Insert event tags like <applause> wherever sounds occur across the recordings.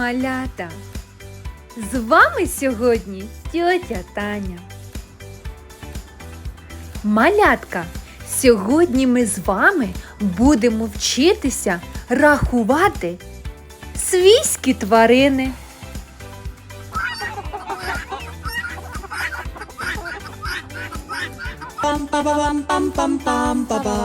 малята! З вами сьогодні тьотя Таня. Малятка, сьогодні ми з вами будемо вчитися рахувати свійські тварини. bum bum bum bum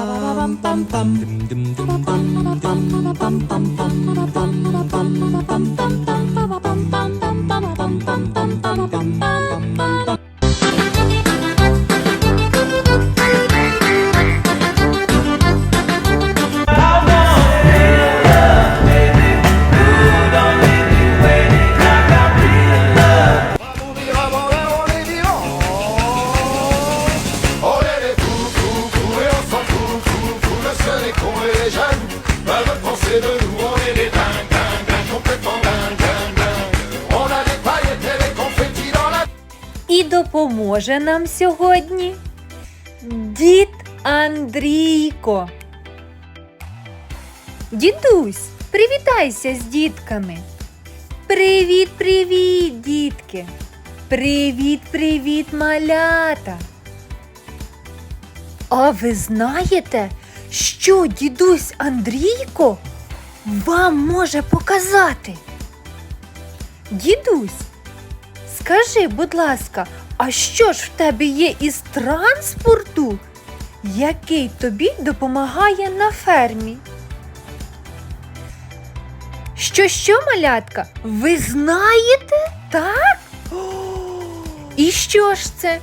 допоможе нам сьогодні дід Андрійко. Дідусь, привітайся з дітками. Привіт, привіт, дітки. Привіт, привіт, малята. А ви знаєте, що дідусь Андрійко вам може показати? Дідусь, Скажи, будь ласка, а що ж в тебе є із транспорту, який тобі допомагає на фермі? Що, що, малятка? Ви знаєте? Так? О, <gasps> і що ж це?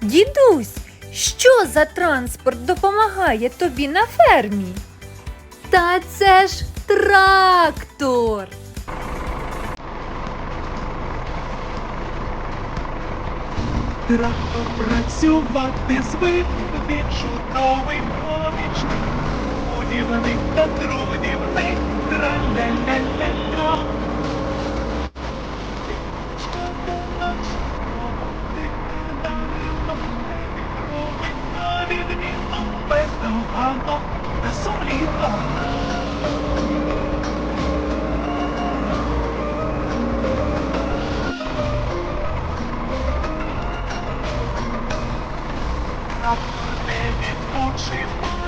Дідусь, що за транспорт допомагає тобі на фермі? Та це ж трактор. Трактор працювати звик, він чудовий помічник, будівник та трудівник, тра-ля-ля-ля-ля. Бездоганно та сумлінно.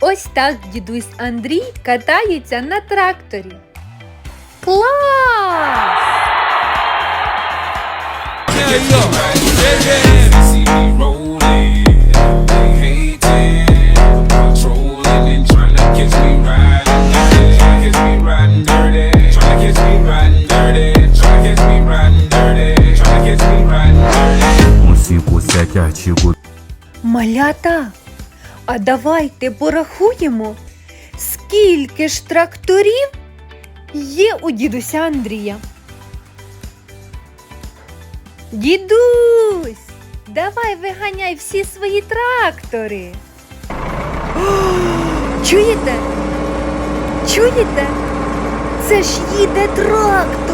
Ось так дідусь Андрій катається на тракторі. Клас! Малята! А давайте порахуємо, скільки ж тракторів є у дідуся Андрія. Дідусь, давай виганяй всі свої трактори. Чуєте? Чуєте? Це ж їде трактор.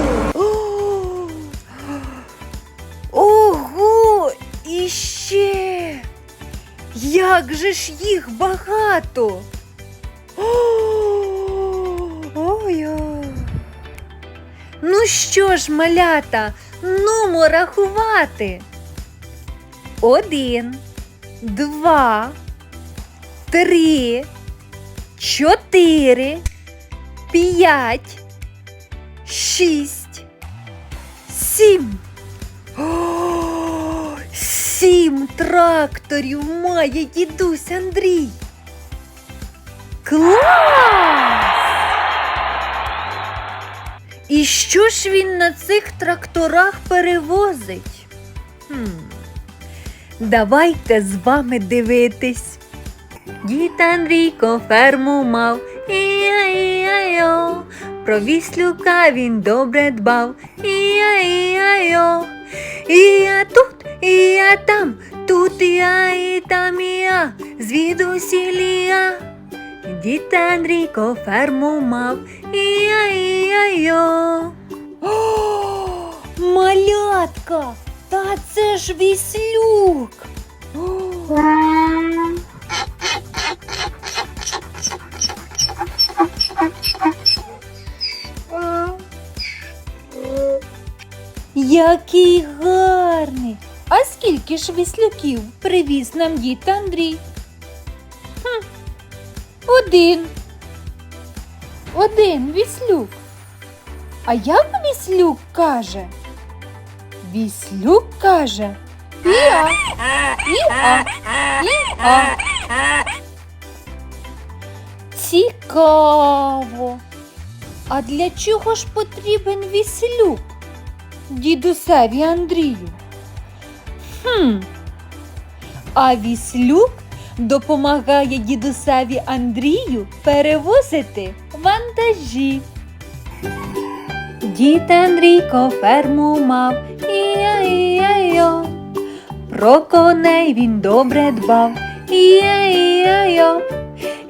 Як же ж їх багато? Ой-ой. Ну що ж, малята, нумо рахувати. Один, два, три, чотири, п'ять, шість, сім. Сім тракторів має дідусь Андрій. Клас! І що ж він на цих тракторах перевозить? Хм. Давайте з вами дивитись. Дід Андрійко ферму мав, і-я-і-я-йо, про віслюка він добре дбав. І-я, і-я-йо. І я тут, і я там, тут і я, і там і я, звідусілі я. Дід Андрійко ферму мав, і-я, і-я-йо. О, малятка, та це ж віслюк. Який гарний! А скільки ж віслюків привіз нам дід Андрій? Хм, один. Один віслюк. А як віслюк каже? Віслюк каже. Іа, іа, іа. Цікаво. А для чого ж потрібен віслюк? Дідусеві Андрію. Хм. А віслюк допомагає дідусеві Андрію перевозити вантажі. Дід Андрійко ферму мав, і-я-і-я-йо. Про коней він добре дбав, і-я-і-я-йо.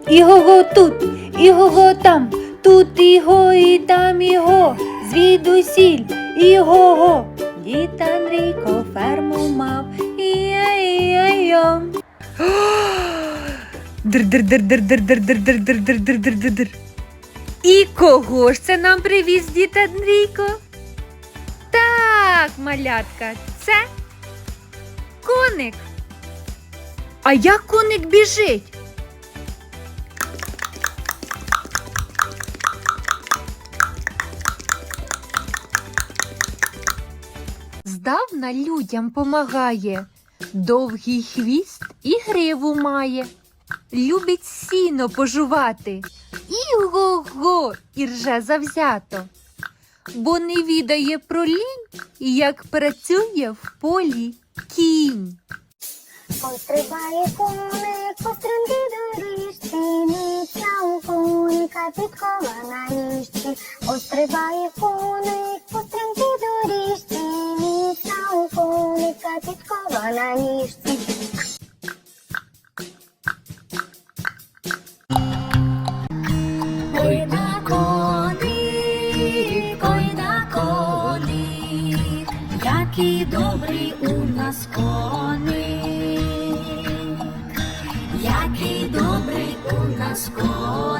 Іго тут, іго там, тут іго і там іго, звідусіль іго-го. Дід Андрійко ферму мав, і-я-і-я-йо. Др-др-др-др-др-др-др-др-др-др-др-др-др. І кого ж це нам привіз дід Андрійко? Так, малятка, це коник. А як коник біжить? Здавна людям помагає, довгий хвіст і гриву має. Любить сіно пожувати, іго-го, і рже завзято, бо не відає про лінь, як працює в полі кінь. Пострибає коник, пострімді доріжці, місця у коника підкова ніжці. Пострибає коник, пострімді на ніжці. Ой на коник, добрий у нас коник, який добрий у нас коник,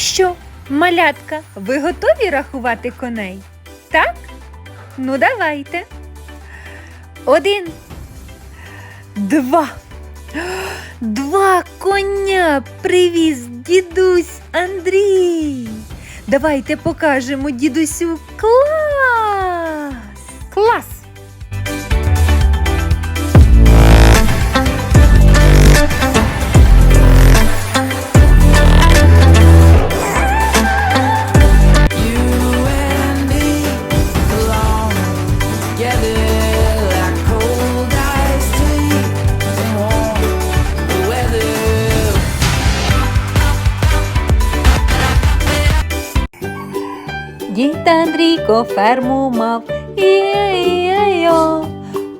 що, малятка, ви готові рахувати коней? Так? Ну, давайте. Один. Два. Два коня привіз дідусь Андрій. Давайте покажемо дідусю клас. Клас. Дід Андрійко ферму мав, і-я-і-я-йо.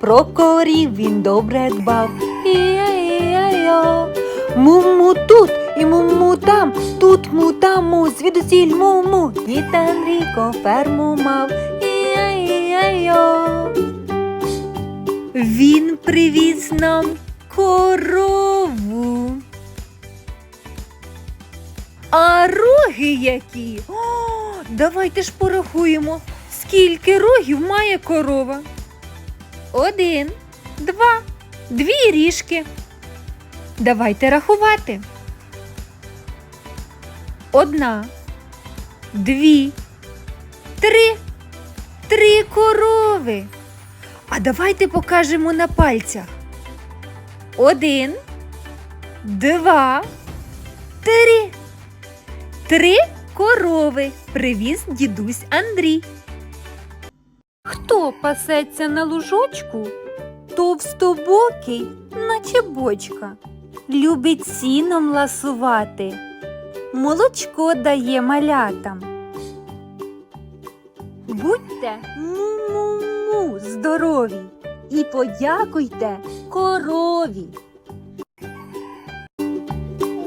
Про корів він добре дбав, і-я-і-я-йо. Му-му тут і му-му там, тут му там му, звідусіль му-му. Дід Андрійко ферму мав, і-я-і-я-йо. Він привіз нам корову. А роги які? О, давайте ж порахуємо, скільки рогів має корова. Один, два, дві ріжки. Давайте рахувати. Одна, дві, три, три корови. А давайте покажемо на пальцях. Один, два, три. Три корови привіз дідусь Андрій. Хто пасеться на лужочку? Товстобокий, наче бочка. Любить сіном ласувати. Молочко дає малятам. Будьте му-му-му здорові і подякуйте корові.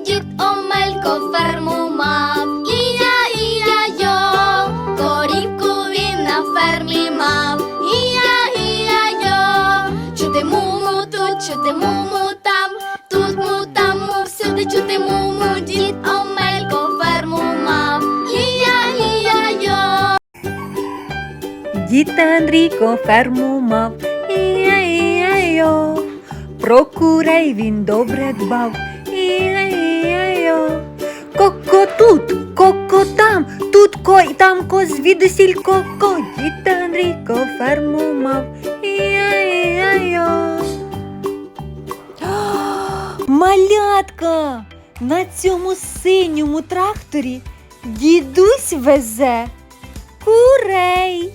Дід Омелько ферму чути муму, дід Омелько ферму мав, ія, ія, йо. Дід Андрійко ферму мав, і-я-і-я-йо. Про курей він добре дбав, і-я-і-я-йо. Коко тут, коко там, тут ко і там ко звідусіль коко. Дід Андрійко ферму мав, і-я-і-я-йо. <gasps> Малятка! На цьому синьому тракторі дідусь везе курей.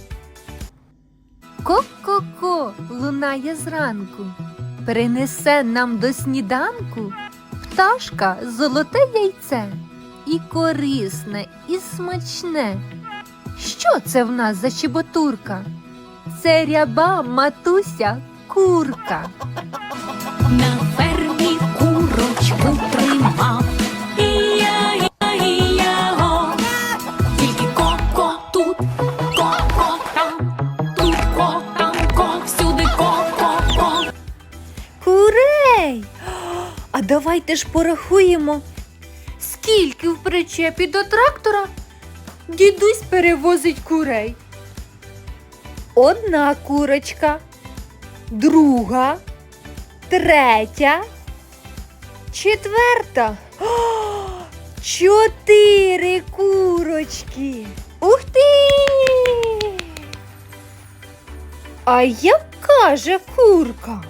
Ко-ко-ко лунає зранку, принесе нам до сніданку пташка золоте яйце, і корисне, і смачне. Що це в нас за чеботурка? Це ряба матуся курка. На фермі курочку Тільки ко-ко тут, ко-ко там, тут ко, ко, всюди ко-ко-ко. Курей! А давайте ж порахуємо, скільки в причепі до трактора дідусь перевозить курей. Одна курочка, друга, третя, четверта. О, чотири курочки. Ух ти! А як каже курка?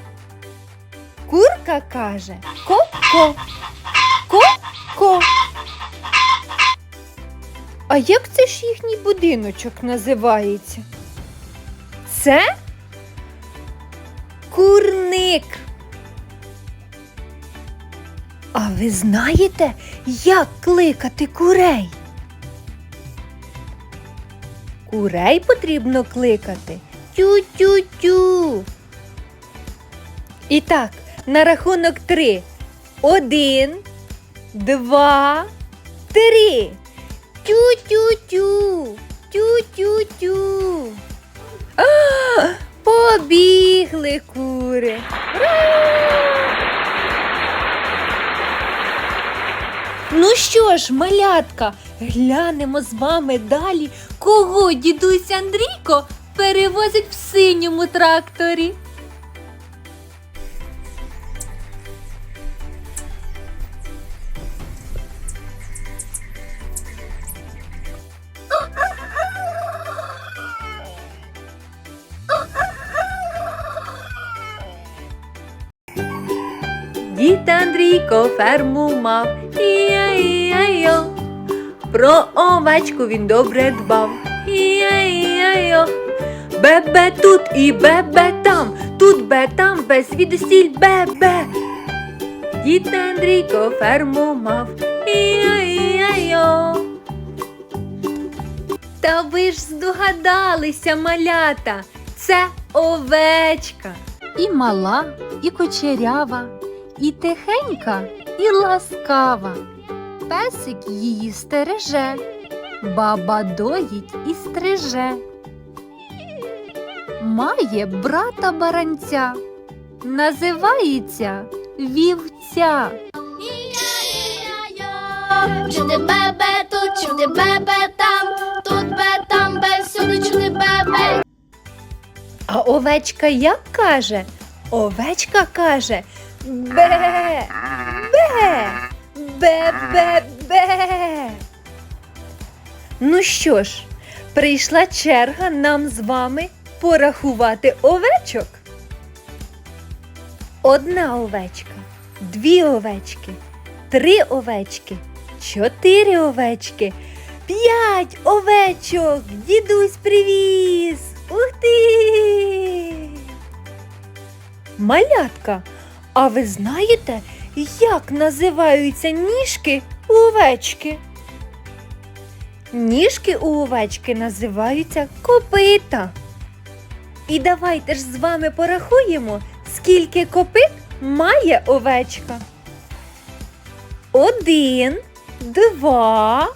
Курка каже ко-ко, ко-ко. А як це ж їхній будиночок називається? Це курник. А ви знаєте, як кликати курей? Курей потрібно кликати тю-тю-тю. І так, на рахунок три. Один, два, три. Тю-тю-тю. Тю-тю-тю. Побігли кури. Ну що ж, малятка, глянемо з вами далі, кого дідусь Андрійко перевозить в синьому тракторі. Андрійко ферму мав, і-я-і-я-йо. Про овечку він добре дбав, і-я-і-я-йо. Бебе тут і бебе там, тут бе там, без звідусіль бебе. Дід Андрійко ферму мав, і-я-і-я-йо. Та ви ж здогадалися, малята, це овечка. І мала, і кучерява, і тихенька, і ласкава. Песик її стереже, баба доїть і стриже. Має брата баранця, називається вівця. Ія-ія-йо. Бебе тут, чути бебе там, тут бе, там бе, всюди чути бебе. А овечка як каже? Овечка каже бе, бе, бе, бе, бе. Ну що ж, прийшла черга нам з вами порахувати овечок. Одна овечка, дві овечки, три овечки, чотири овечки, п'ять овечок. Дідусь привіз. Ух ти! Малятка, а ви знаєте, як називаються ніжки у овечки? Ніжки у овечки називаються копита. І давайте ж з вами порахуємо, скільки копит має овечка. Один, два,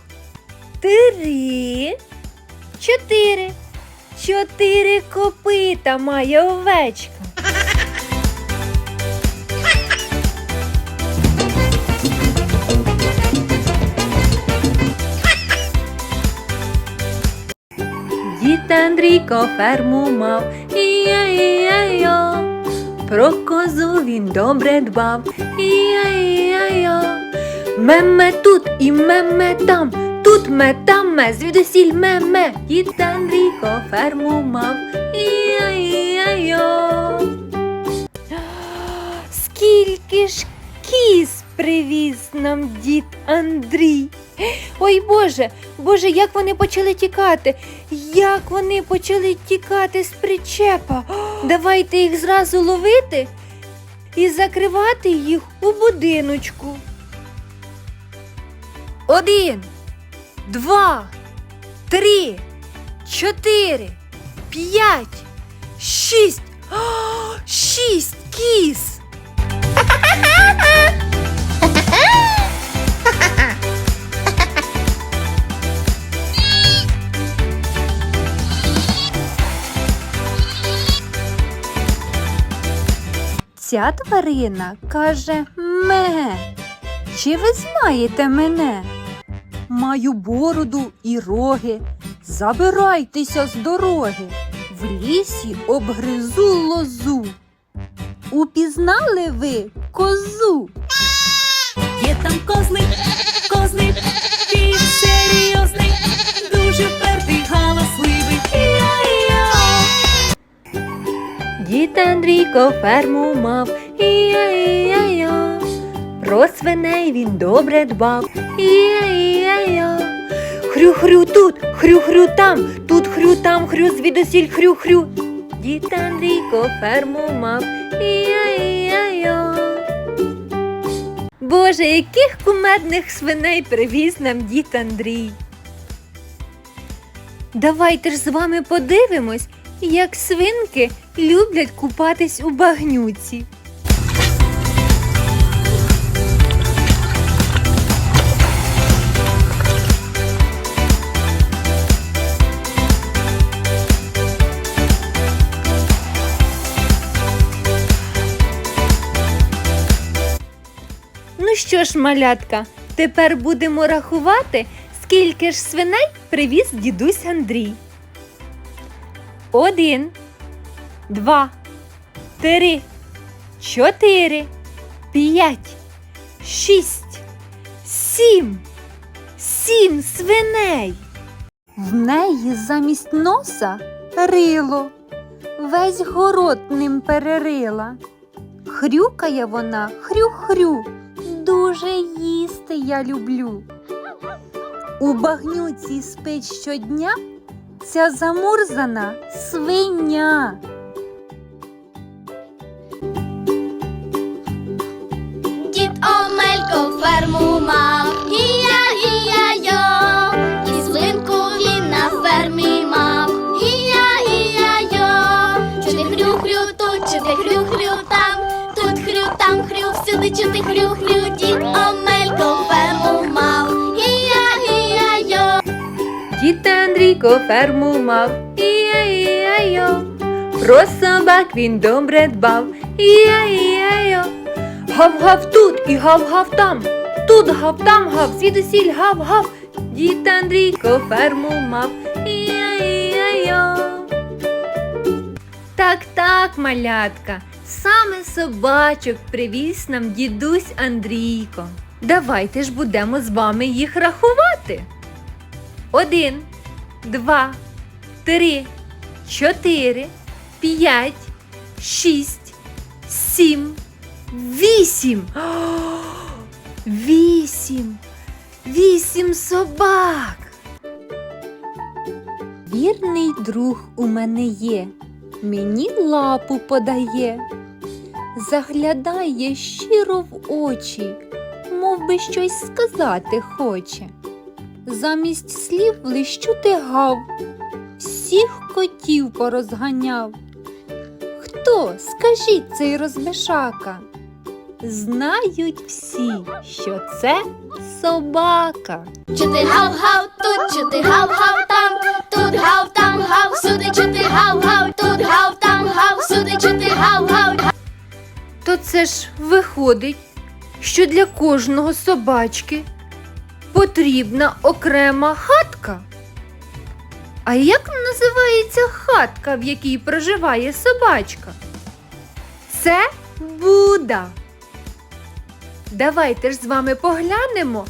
три, чотири. Чотири копита має овечка. Дід Андрійко ферму мав, і-я-і-я-йо. Про козу він добре дбав, і-я-і-я-йо. Меме тут і меме там, тут ме, там ме, звідусіль меме. Дід Андрійко ферму мав, і-я-і-я-йо. Скільки ж кіз привіз нам дід Андрій. Ой Боже, Боже, як вони почали тікати, як вони почали тікати з причепа. Давайте їх зразу ловити і закривати їх у будиночку. Один, два, три, чотири, п'ять, шість. О, шість кіз. <laughs> Ця тварина каже ме. Чи ви знаєте мене? Маю бороду і роги. Забирайтеся з дороги. В лісі обгризу лозу. Упізнали ви козу? Є там козлик, козлик, він серйозний, дуже впертий, галасливий. Дід Андрійко ферму мав, і-я-і-я-я. Про свиней він добре дбав, і-я-і-я-я. Хрю-хрю тут, хрю-хрю там, тут хрю, там хрю, звідусіль хрю-хрю. Дід Андрійко ферму мав, і-я-і-я-я. Боже, яких кумедних свиней привіз нам дід Андрій. Давайте ж з вами подивимось, як свинки люблять купатись у багнюці. Ну що ж, малятка, тепер будемо рахувати, скільки ж свиней привіз дідусь Андрій. Один, два, три, чотири, п'ять, шість, сім. Сім свиней. В неї замість носа рило. Весь город ним перерила. Хрюкає вона хрю-хрю. Дуже їсти я люблю. У багнюці спить щодня ця замурзана свиня. Ферму мав, і-я, і-я-йо, і свинку він на фермі мав, і-я, і-я-йо, чути хрю-хрю тут, чути хрю-хрю там, тут хрю, там хрю, всюди чути хрю-хрю, дід Омелько ферму мав, і-я, і-я-йо. Дід Андрійко ферму мав, і-я-і-я-йо. Про собак він добре дбав, і-я-і-я-йо. Гав-гав тут і гав-гав там. Тут гав, там гав, звідусіль гав-гав. Дід Андрійко ферму мав, і-я-і-я-йо. Так, так, малятка, саме собачок привіз нам дідусь Андрійко. Давайте ж будемо з вами їх рахувати. Один, два, три, чотири, п'ять, шість, сім, вісім. Вісім. Вісім собак. Вірний друг у мене є, мені лапу подає, заглядає щиро в очі, мов би щось сказати хоче. Замість слів лиш чути гав, всіх котів порозганяв. Хто, скажіть цей розбишака? Знають всі, що це собака. Чути гав-гав тут, чути гав-гав там, тут гав, там гав, сюди чути гав-гав, тут гав, там гав, сюди чути гав-гав. То це ж виходить, що для кожного собачки потрібна окрема хатка. А як називається хатка, в якій проживає собачка? Це Буда. Давайте ж з вами поглянемо,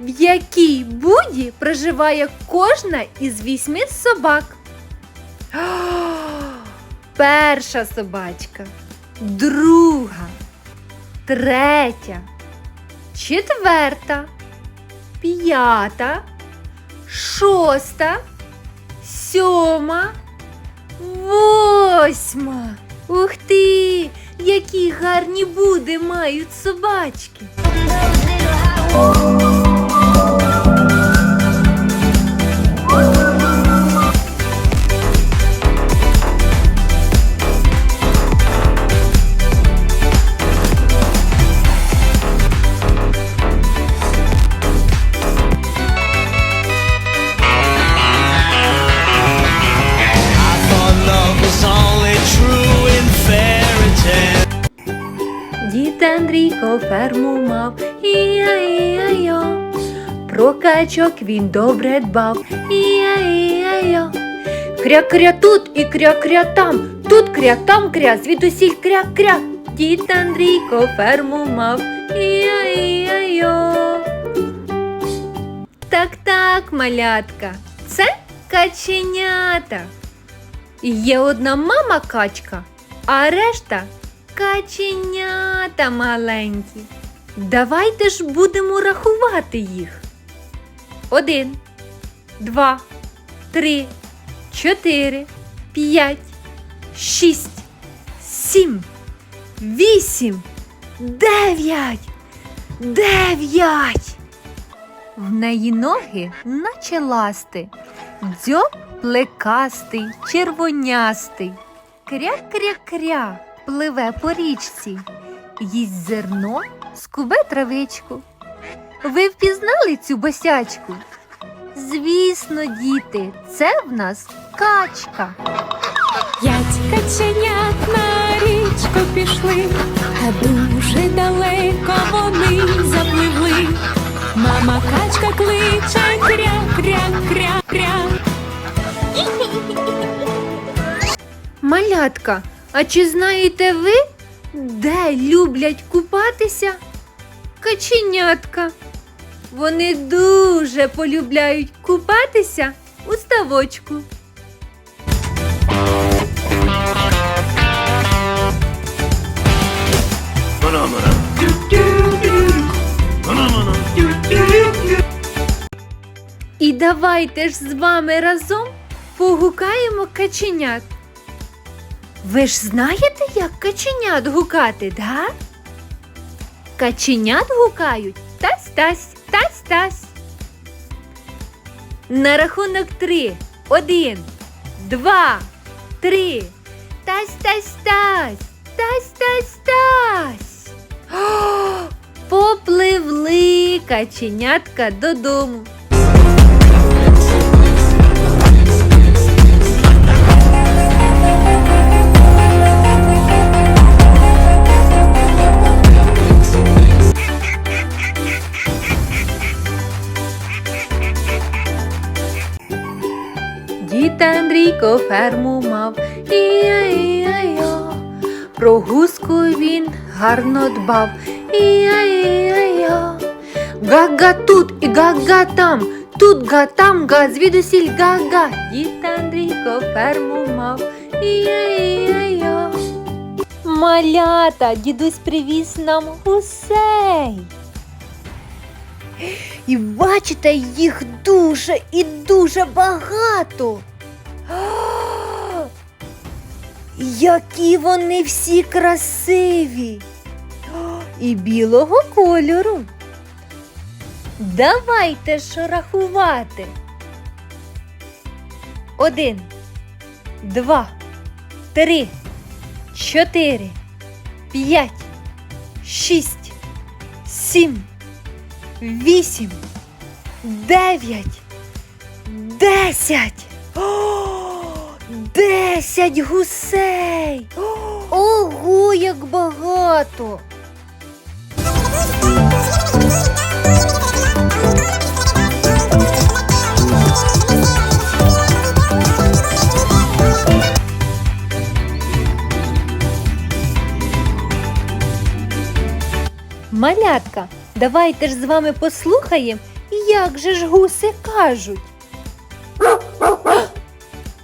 в якій буді проживає кожна із вісьми собак. О, <gasps> перша собачка друга, третя, четверта, п'ята, шоста, сьома, восьма. Ух ти! Які гарні буди мають собачки. Про він добре дбав, і-я-і-я-йо. Кря-кря тут і кря-кря там, тут кря, там кря, звідусіль кря-кря. Дід Андрійко ферму мав, і-я-і-я-йо. Так-так, малятка, це каченята. Є одна мама качка, а решта каченята маленькі. Давайте ж будемо рахувати їх. Один, два, три, чотири, п'ять, шість, сім, вісім, дев'ять. Дев'ять. В неї ноги наче ласти, дзьоб плекастий, червонястий. Кря-кря-кря пливе по річці, їсть зерно, скубе травичку. Ви впізнали цю босячку? Звісно, діти, це в нас качка. П'ять каченят на річку пішли, та дуже далеко вони запливли. Мама качка кличе кря-кря-кря-кря. Малятка, а чи знаєте ви, де люблять купатися? Каченятка. Вони дуже полюбляють купатися у ставочку. І давайте ж з вами разом погукаємо каченят. Ви ж знаєте, як каченят гукати, да? Каченят гукають тась-тась, тась-тась. На рахунок три. Один, два, три. Тась-тась-тась, тась-тась-тась. О, <gasps> Попливли каченятка додому. Дід Андрійко ферму мав, і-я-і-я-йо. Про гуску він гарно дбав, і-я-і-я-йо. Гага тут і гага там, Тут га, там звідусіль га-га. Дід Андрійко мав. Малята, дідусь привіз нам гусей. І бачите, їх дуже і дуже багато. Які вони всі красиві і білого кольору. Давайте ж рахувати. Один, два, три, чотири, п'ять, шість, сім, вісім, дев'ять, десять. О, Десять гусей. Ого, як багато. Малятка, давайте ж з вами послухаємо, як же ж гуси кажуть.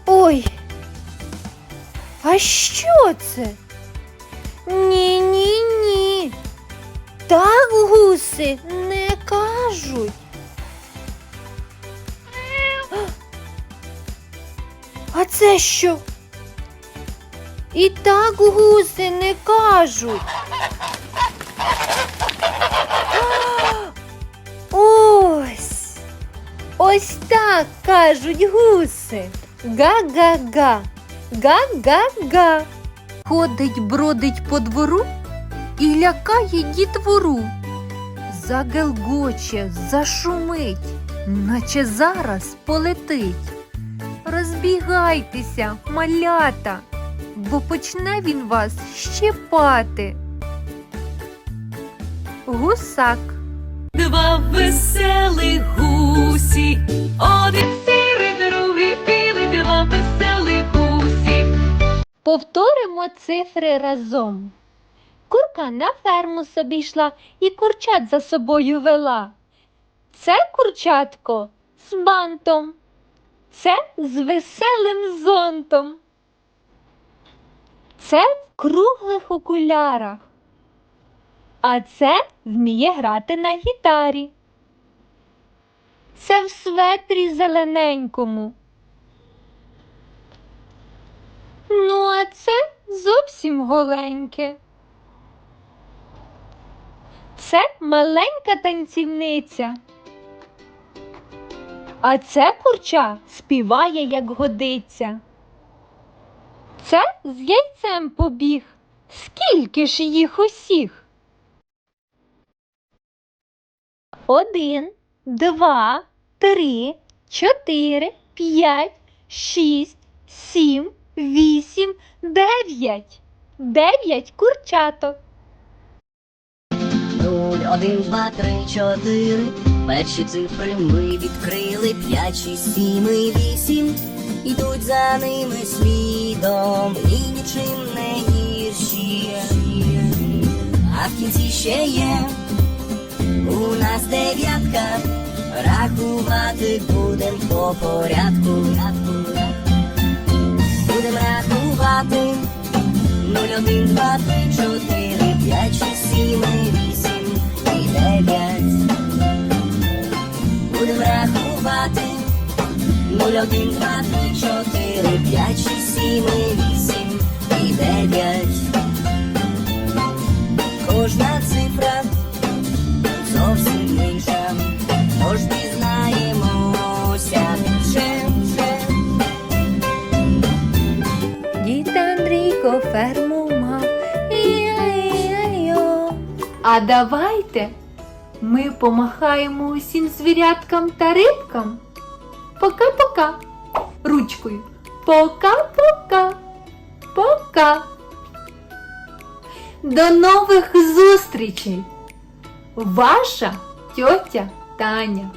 Ой. А що це? Ні, ні, ні. Так гуси не кажуть. А це що? І так гуси не кажуть. Ось. Ось так кажуть гуси. Га-га-га. Га-га-га. Ходить, бродить по двору і лякає дітвору. Загелгоче, зашумить, наче зараз полетить. Розбігайтеся, малята, бо почне він вас щепати. Гусак. Два веселих гусі, один Повторимо цифри разом. Курка на ферму собі йшла і курчат за собою вела. Це курчатко з бантом, це з веселим зонтом. Це в круглих окулярах, а це вміє грати на гітарі. Це в светрі зелененькому. Ну, а це зовсім голеньке. Це маленька танцівниця. А це курча співає, як годиться. Це з яйцем побіг. Скільки ж їх усіх? Один, два, три, чотири, п'ять, шість, сім, вісім, дев'ять. Дев'ять курчаток. Нуль, один, два, три, чотири. Перші цифри ми відкрили. П'ять, шість, сім і вісім. Ідуть за ними слідом і нічим не гірші. А в кінці ще є у нас дев'ятка. Рахувати будем по порядку. Будем рахувати. Нуль, один, два, три, чотири, п'ять, шість, сім, вісім і дев'ять. Будем рахувати. Нуль, один, два, три, чотири, п'ять, шість, сім, вісім і дев'ять. Кожна А давайте ми помахаємо усім звіряткам та рибкам. Пока-пока. Ручкою. Пока-пока. Пока. До нових зустрічей. Ваша тьотя Таня.